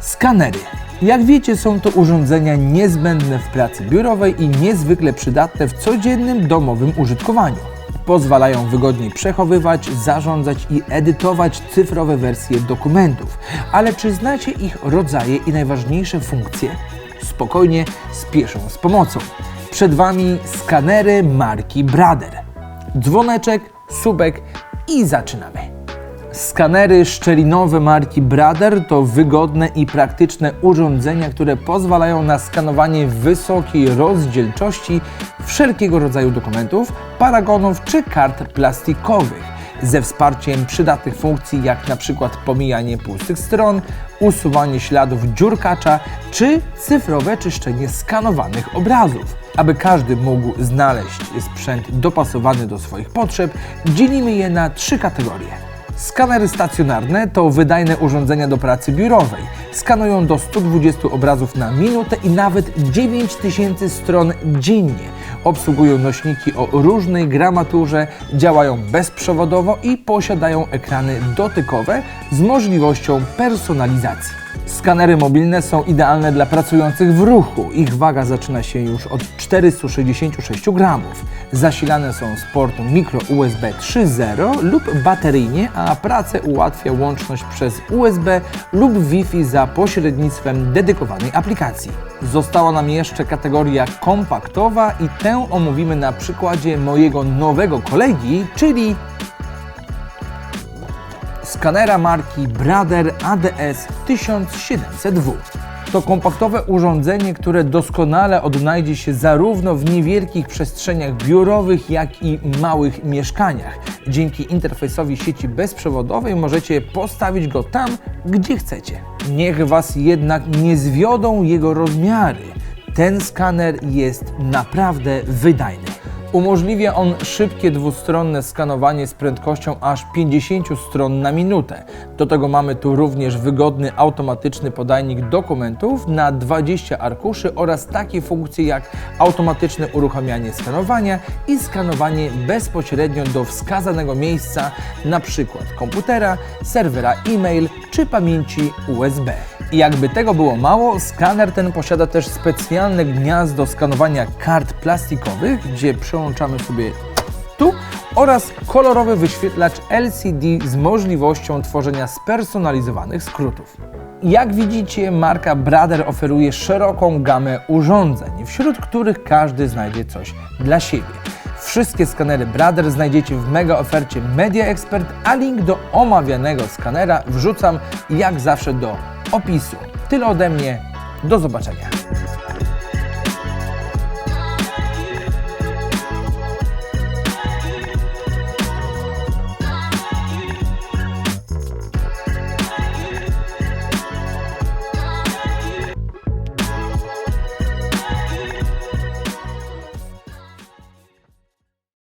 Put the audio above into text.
Skanery. Jak wiecie, są to urządzenia niezbędne w pracy biurowej i niezwykle przydatne w codziennym domowym użytkowaniu. Pozwalają wygodniej przechowywać, zarządzać i edytować cyfrowe wersje dokumentów. Ale czy znacie ich rodzaje i najważniejsze funkcje? Spokojnie, spieszą z pomocą. Przed Wami skanery marki Brader. Dzwoneczek, subek i zaczynamy. Skanery szczelinowe marki Brader to wygodne i praktyczne urządzenia, które pozwalają na skanowanie wysokiej rozdzielczości wszelkiego rodzaju dokumentów, paragonów czy kart plastikowych ze wsparciem przydatnych funkcji jak na przykład pomijanie pustych stron, usuwanie śladów dziurkacza czy cyfrowe czyszczenie skanowanych obrazów. Aby każdy mógł znaleźć sprzęt dopasowany do swoich potrzeb, dzielimy je na trzy kategorie. Skanery stacjonarne to wydajne urządzenia do pracy biurowej. Skanują do 120 obrazów na minutę i nawet 9000 stron dziennie. Obsługują nośniki o różnej gramaturze, działają bezprzewodowo i posiadają ekrany dotykowe z możliwością personalizacji. Skanery mobilne są idealne dla pracujących w ruchu. Ich waga zaczyna się już od 466 gramów. Zasilane są z portu micro USB 3.0 lub bateryjnie, a pracę ułatwia łączność przez USB lub Wi-Fi za pośrednictwem dedykowanej aplikacji. Została nam jeszcze kategoria kompaktowa i tę omówimy na przykładzie mojego nowego kolegi, czyli skanera marki Brader ADS 1700W. To kompaktowe urządzenie, które doskonale odnajdzie się zarówno w niewielkich przestrzeniach biurowych, jak i małych mieszkaniach. Dzięki interfejsowi sieci bezprzewodowej możecie postawić go tam, gdzie chcecie. Niech Was jednak nie zwiodą jego rozmiary. Ten skaner jest naprawdę wydajny. Umożliwia on szybkie dwustronne skanowanie z prędkością aż 50 stron na minutę. Do tego mamy tu również wygodny automatyczny podajnik dokumentów na 20 arkuszy oraz takie funkcje jak automatyczne uruchamianie skanowania i skanowanie bezpośrednio do wskazanego miejsca, np. komputera, serwera e-mail czy pamięci USB. I jakby tego było mało, skaner ten posiada też specjalne gniazdo skanowania kart plastikowych, gdzie przełączamy sobie tu oraz kolorowy wyświetlacz LCD z możliwością tworzenia spersonalizowanych skrótów. Jak widzicie, marka Brader oferuje szeroką gamę urządzeń, wśród których każdy znajdzie coś dla siebie. Wszystkie skanery Brader znajdziecie w mega ofercie Media Expert, a link do omawianego skanera wrzucam jak zawsze do opisu. Tyle ode mnie, do zobaczenia.